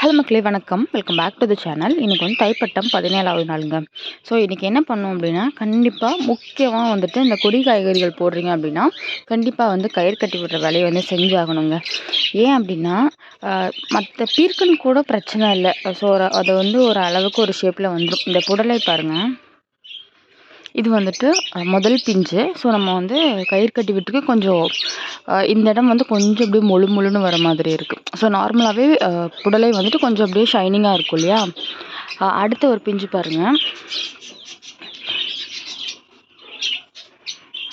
Hello மக்களே வணக்கம். Welcome back to the channel இன்றைக்கி வந்து தைப்பட்டம் பதினேழாவது நாளுங்க. ஸோ இன்றைக்கி என்ன பண்ணோம் அப்படின்னா கண்டிப்பாக முக்கியமாக வந்துட்டு இந்த கொடி காய்கறிகள் போடுறீங்க அப்படின்னா கண்டிப்பாக வந்து கயிறு கட்டி விடுற வேலையை வந்து செஞ்சாகணுங்க. ஏன் அப்படின்னா மற்ற பீர்க்கன் கூட பிரச்சனை இல்லை. ஸோ அதை வந்து ஒரு அளவுக்கு ஒரு ஷேப்பில் வந்துடும் இந்த புடலை பாருங்கள் இது வந்துட்டு முதல் பிஞ்சு. ஸோ நம்ம வந்து கயிறு கட்டி விட்டுக்கு கொஞ்சம் இந்த இடம் வந்து கொஞ்சம் அப்படியே முழு முழுன்னு வர மாதிரி இருக்குது ஸோ நார்மலாகவே புடலை வந்துட்டு கொஞ்சம் அப்படியே ஷைனிங்காக இருக்கும் இல்லையா? அடுத்த ஒரு பிஞ்சு பாருங்கள்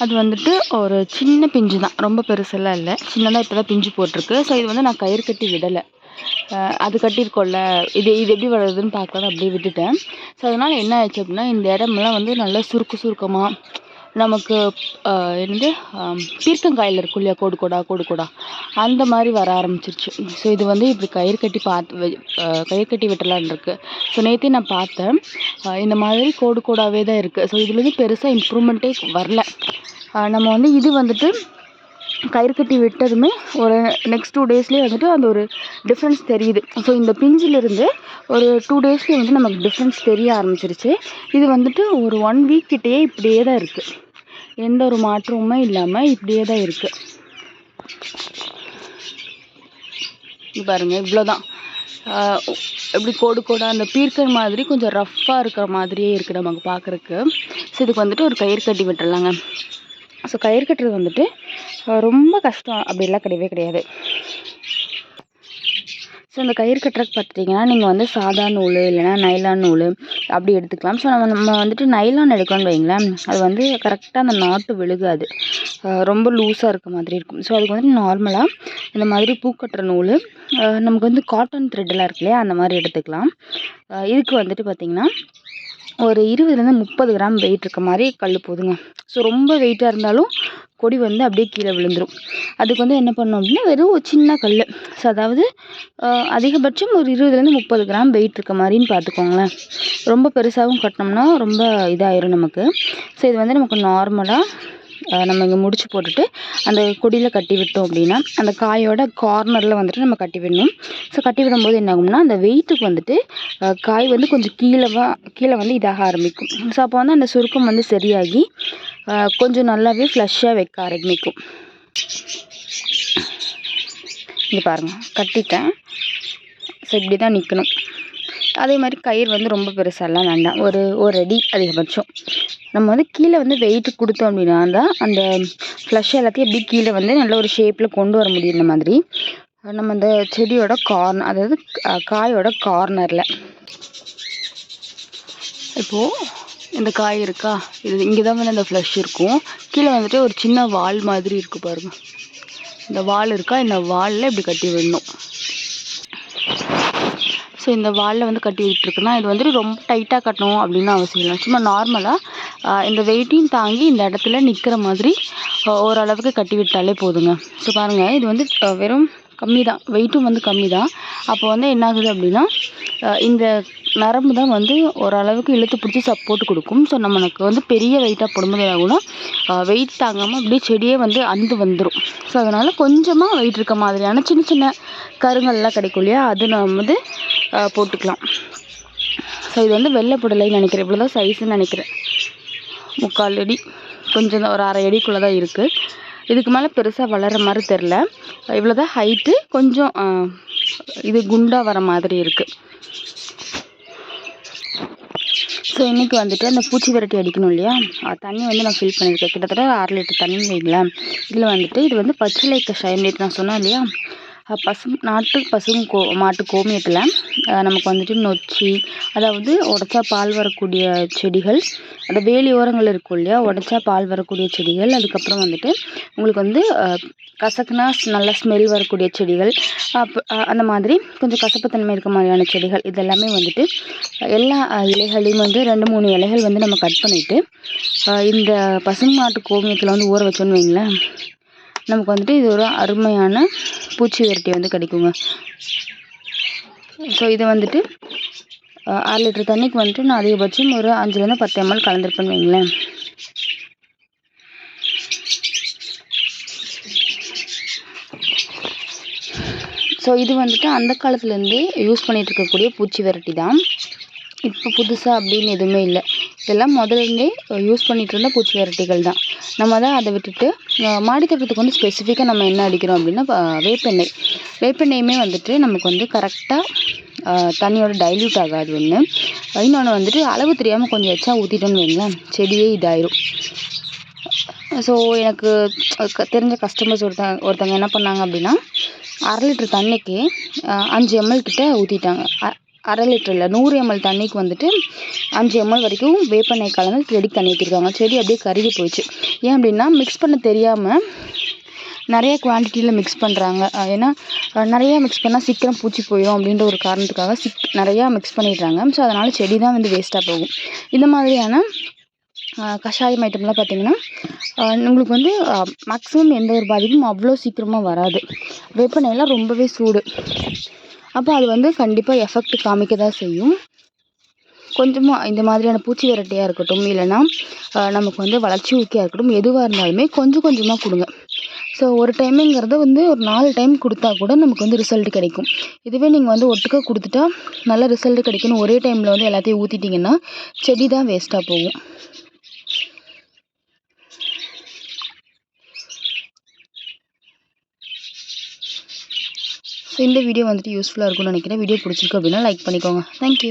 அது வந்துட்டு ஒரு சின்ன பிஞ்சு தான் ரொம்ப பெருசெல்லாம் இல்லை. சின்னதாக இப்போ தான் பிஞ்சு போட்டிருக்கு. ஸோ இது வந்து நான் கயிறு கட்டி விடலை. அது கட்டியிருக்கோம்ல. இது இது எப்படி வளருதுன்னு பார்க்கலாம் அப்படியே விட்டுட்டேன். ஸோ அதனால் என்ன ஆயிடுச்சு அப்படின்னா இந்த இடமெல்லாம் வந்து நல்லா சுருக்கு சுருக்கமாக நமக்கு என்னது பீர்க்கங்காயில் இருக்கும் இல்லையா கோடு கோடா கோடு கோடா அந்த மாதிரி வர ஆரம்பிச்சிருச்சு. ஸோ இது வந்து இப்படி கயிறு கட்டி பார்த்து கயிறு கட்டி விட்டுலான் இருக்குது ஸோ நேற்றே நான் பார்த்தேன். இந்த மாதிரி கோடு கோடாவே தான் இருக்குது ஸோ இதுலேருந்து பெருசாக இம்ப்ரூவ்மெண்ட்டே வரல. நம்ம வந்து இது வந்துட்டு கயிறு கட்டி விட்டதுமே ஒரு நெக்ஸ்ட் டூ டேஸ்லேயே வந்துட்டு அந்த ஒரு டிஃப்ரென்ஸ் தெரியுது. ஸோ இந்த பிஞ்சிலிருந்து ஒரு டூ டேஸ்லேயே வந்து நமக்கு டிஃப்ரென்ஸ் தெரிய ஆரம்பிச்சிருச்சு. இது வந்துட்டு ஒரு ஒன் வீக் கிட்டேயே இப்படியே தான் இருக்குது எந்த ஒரு மாற்றமுமே இல்லாமல் இப்படியே தான் இருக்குது பாருங்கள் இவ்வளோ தான் எப்படி கோடு கோடாக அந்த பீர்க்கர் மாதிரி கொஞ்சம் ரஃப்பாக இருக்கிற மாதிரியே இருக்குது நமக்கு பார்க்குறக்கு ஸோ இதுக்கு வந்துட்டு ஒரு கயிறு கட்டி விட்டுடலாங்க. ஸோ கயிறு கட்டுறது வந்துட்டு ரொம்ப கஷ்டம். அப்படிலாம் கிடையவே கிடையாது. ஸோ இந்த கயிறு கட்டுறதுக்கு பார்த்துட்டிங்கன்னா நீங்கள் வந்து சாதா நூல் இல்லைனா நைலான் நூல் அப்படி எடுத்துக்கலாம். ஸோ நம்ம நம்ம வந்துட்டு நைலான் எடுக்கணும்னு வைங்களேன் அது வந்து கரெக்டாக அந்த நாட்டு விழுகாது. ரொம்ப லூஸாக இருக்க மாதிரி இருக்கும். ஸோ அதுக்கு வந்துட்டு நார்மலாக இந்த மாதிரி பூக்கட்டுற நூல் நமக்கு வந்து காட்டன் த்ரெட்டெல்லாம் இருக்கு இல்லையா அந்த மாதிரி எடுத்துக்கலாம். இதுக்கு வந்துட்டு பார்த்திங்கன்னா ஒரு இருபதுலேருந்து முப்பது கிராம் வெயிட் இருக்க மாதிரி கல் போதுங்க. ஸோ ரொம்ப வெயிட்டாக இருந்தாலும் கொடி வந்து அப்படியே கீழே விழுந்துடும் அதுக்கு வந்து என்ன பண்ணோம் அப்படின்னா வெறும் ஒரு சின்ன கல் ஸோ அதாவது அதிகபட்சம் ஒரு இருபதுலேருந்து முப்பது கிராம் வெயிட் இருக்க மாதிரின்னு பார்த்துக்கோங்களேன். ரொம்ப பெருசாகவும் கட்டினோம்னா ரொம்ப இதாயிரும் நமக்கு. ஸோ இது வந்து நமக்கு நார்மலாக நம்ம இங்கே முடிச்சு போட்டுட்டு அந்த கொடியில் கட்டி விட்டோம் அப்படின்னா அந்த காயோட கார்னரில் வந்துட்டு நம்ம கட்டி விடணும். ஸோ கட்டி விடும்போது என்ன ஆகும்னா அந்த வெயிட்டுக்கு வந்துட்டு காய் வந்து கொஞ்சம் கீழே கீழே வந்து இதாக ஆரம்பிக்கும். ஸோ அப்போ வந்து அந்த சுருக்கம் வந்து சரியாகி கொஞ்சம் நல்லாவே ஃப்ளஷ்ஷாக வைக்க ஆரம்பிக்கும். இங்கே பாருங்கள் கட்டிட்டேன். ஸோ இப்படி தான் நிற்கணும் அதே மாதிரி கயிறு வந்து ரொம்ப பெருசாலாம் வேண்டாம். ஒரு ஒரு அடி அதிகபட்சம். நம்ம வந்து கீழே வந்து வெயிட் கொடுத்தோம் அப்படின்னா தான் அந்த ஃப்ளஷ் எல்லாத்தையும் எப்படி கீழே வந்து நல்ல ஒரு ஷேப்பில் கொண்டு வர முடியும் இந்த மாதிரி. நம்ம அந்த செடியோட கார்னர் அதாவது காயோட கார்னரில் இப்போது இந்த காய் இருக்கா? இது இங்கே தான் வந்து அந்த ஃப்ளஷ் இருக்கும். கீழே வந்துட்டு ஒரு சின்ன வால் மாதிரி இருக்குது பாருங்கள் இந்த வால் இருக்கா? இந்த வாலில் இப்படி கட்டி விடணும். ஸோ இந்த வாலில் வந்து கட்டி விட்டுருக்குன்னா இது வந்துட்டு ரொம்ப டைட்டாக கட்டணும் அப்படின்னு அவசியம் இல்லை. சும்மா நார்மலாக இந்த வெயிட்டையும் தாங்கி இந்த இடத்துல நிற்கிற மாதிரி ஓரளவுக்கு கட்டி விட்டாலே போதுங்க. ஸோ பாருங்கள் இது வந்து வெறும் கம்மி தான் வெயிட்டும் வந்து கம்மி தான் அப்போ வந்து என்ன ஆகுது அப்படின்னா இந்த நரம்பு தான் வந்து ஓரளவுக்கு இழுத்து பிடிச்சி சப்போர்ட் கொடுக்கும். ஸோ நம்மளுக்கு வந்து பெரிய வெயிட்டாக போடும்போது ஆகும்னா வெயிட் தாங்காமல் அப்படியே செடியே வந்து அந்து வந்துடும் ஸோ அதனால் கொஞ்சமாக வெயிட் இருக்க மாதிரியான சின்ன சின்ன கருங்கள்லாம் கிடைக்கும் இல்லையா? அது நம்ம வந்து போட்டுக்கலாம். ஸோ இது வந்து வெள்ளை புடலைன்னு நினைக்கிறேன். இவ்வளோ தான் சைஸுன்னு நினைக்கிறேன். முக்கால் அடி கொஞ்சம் ஒரு அரை அடிக்குள்ளே தான் இருக்குது இதுக்கு மேலே பெருசாக வளர மாதிரி தெரில இவ்வளோ தான் ஹைட்டு கொஞ்சம் இது குண்டாக வர மாதிரி இருக்குது ஸோ இன்றைக்கி வந்துட்டு அந்த பூச்சி விரட்டி அடிக்கணும் இல்லையா? தண்ணி வந்து நான் ஃபில் பண்ணியிருக்கேன். கிட்டத்தட்ட ஆறு லிட்டர் தண்ணி வைங்களேன். இதில் வந்துட்டு இது வந்து பச்சிலை கஷாயம் நேற்று நான் சொன்னேன் இல்லையா? பசு நாட்டு பசும் கோ மாட்டு கோமியத்தில் நமக்கு வந்துட்டு நொச்சி அதாவது உடச்சா பால் வரக்கூடிய செடிகள் அந்த வேலி ஓரங்கள் இருக்கும் இல்லையா உடச்சா பால் வரக்கூடிய செடிகள் அதுக்கப்புறம் வந்துட்டு உங்களுக்கு வந்து கசக்குனா நல்லா ஸ்மெல் வரக்கூடிய செடிகள் அப்போ அந்த மாதிரி கொஞ்சம் கசப்புத்தன்மை இருக்க மாதிரியான செடிகள் இதெல்லாமே வந்துட்டு எல்லா இலைகளையும் வந்து ரெண்டு மூணு இலைகள் வந்து நம்ம கட் பண்ணிவிட்டு இந்த பசுமாட்டு கோமியத்தில் வந்து ஊற வச்சோன்னு வைங்களேன். நமக்கு வந்துட்டு இது ஒரு அருமையான பூச்சி விரட்டி வந்து கிடைக்குங்க. ஸோ இதை வந்துட்டு அரை லிட்டர் தண்ணிக்கு வந்துட்டு நான் அதிகபட்சம் ஒரு அஞ்சுலேருந்து பத்து எம்எல் கலந்துருப்பேன்னு வைங்களேன். ஸோ இது வந்துட்டு அந்த காலத்துலேருந்தே யூஸ் பண்ணிட்டு இருக்கக்கூடிய பூச்சி விரட்டி தான். இப்போ புதுசாக அப்படின்னு எதுவுமே இல்லை. இதெல்லாம் முதல்லேருந்தே யூஸ் பண்ணிகிட்டு இருந்த பூச்சி விரட்டிகள் தான். நம்ம தான் அதை விட்டுட்டு மாடி தோட்டத்துக்கு வந்து ஸ்பெசிஃபிக்காக நம்ம என்ன அடிக்கிறோம் அப்படின்னா வேப்பெண்ணெய். வேப்பெண்ணெயுமே வந்துட்டு நமக்கு வந்து கரெக்டாக தண்ணியோட டைல்யூட் ஆகாது ஒன்று இன்னொன்று வந்துட்டு அளவு தெரியாமல் கொஞ்சம் எச்சா ஊற்றிட்டோன்னு வைங்களேன் செடியே இதாயிரும். ஸோ எனக்கு க- தெரிஞ்ச கஸ்டமர்ஸ் ஒருத்தங்க ஒருத்தங்க என்ன பண்ணாங்க அப்படின்னா அரை லிட்டர் தண்ணிக்கு அஞ்சு எம்எல் கிட்ட ஊற்றிட்டாங்க அரை லிட்டர் இல்லை நூறு எம்எல் தண்ணிக்கு வந்துட்டு அஞ்சு எம்எல் வரைக்கும் வேப்பெண்ணெய் கலந்து செடி தண்ணி ஊற்றிருக்காங்க செடி அப்படியே கருகி போயிடுச்சு ஏன் அப்படின்னா மிக்ஸ் பண்ண தெரியாமல் நிறைய குவான்டிட்டியில் மிக்ஸ் பண்ணுறாங்க ஏன்னா நிறையா மிக்ஸ் பண்ணால் சீக்கிரம் பூச்சி போயிடும் அப்படின்ற ஒரு காரணத்துக்காக சிக் நிறையா மிக்ஸ் பண்ணிடுறாங்க. ஸோ அதனால் செடி தான் வந்து வேஸ்ட்டாக போகும். இந்த மாதிரியான கஷாயம் ஐட்டம்லாம் பார்த்தீங்கன்னா உங்களுக்கு வந்து மேக்ஸிமம் எந்த ஒரு பாதிப்பும் அவ்வளோ சீக்கிரமாக வராது. வேப்பெண்ணெய்லாம் ரொம்பவே சூடு. அப்போ அது வந்து கண்டிப்பாக எஃபெக்ட் காமிக்க தான் செய்யும். கொஞ்சமாக இந்த மாதிரியான பூச்சி விரட்டியாக இருக்கட்டும் இல்லைன்னா நமக்கு வந்து வளர்ச்சி ஊக்கியாக இருக்கட்டும் எதுவாக இருந்தாலுமே கொஞ்சம் கொஞ்சமாக கொடுங்க. ஸோ ஒரு டைமுங்கிறத வந்து ஒரு நாலு டைம் கொடுத்தா கூட நமக்கு வந்து ரிசல்ட் கிடைக்கும். இதுவே நீங்கள் வந்து ஒட்டுக்க கொடுத்துட்டா நல்ல ரிசல்ட் கிடைக்குன்னு ஒரே டைமில் வந்து எல்லாத்தையும் ஊற்றிட்டிங்கன்னா செடி தான் வேஸ்ட்டாக போகும். ஸோ இந்த வீடியோ வந்துட்டு யூஸ்ஃபுல்லாக இருக்கும்னு நினைக்கிறேன். வீடியோ பிடிச்சிருக்கு அப்படின்னா லைக் பண்ணிக்கோங்க. தேங்க்யூ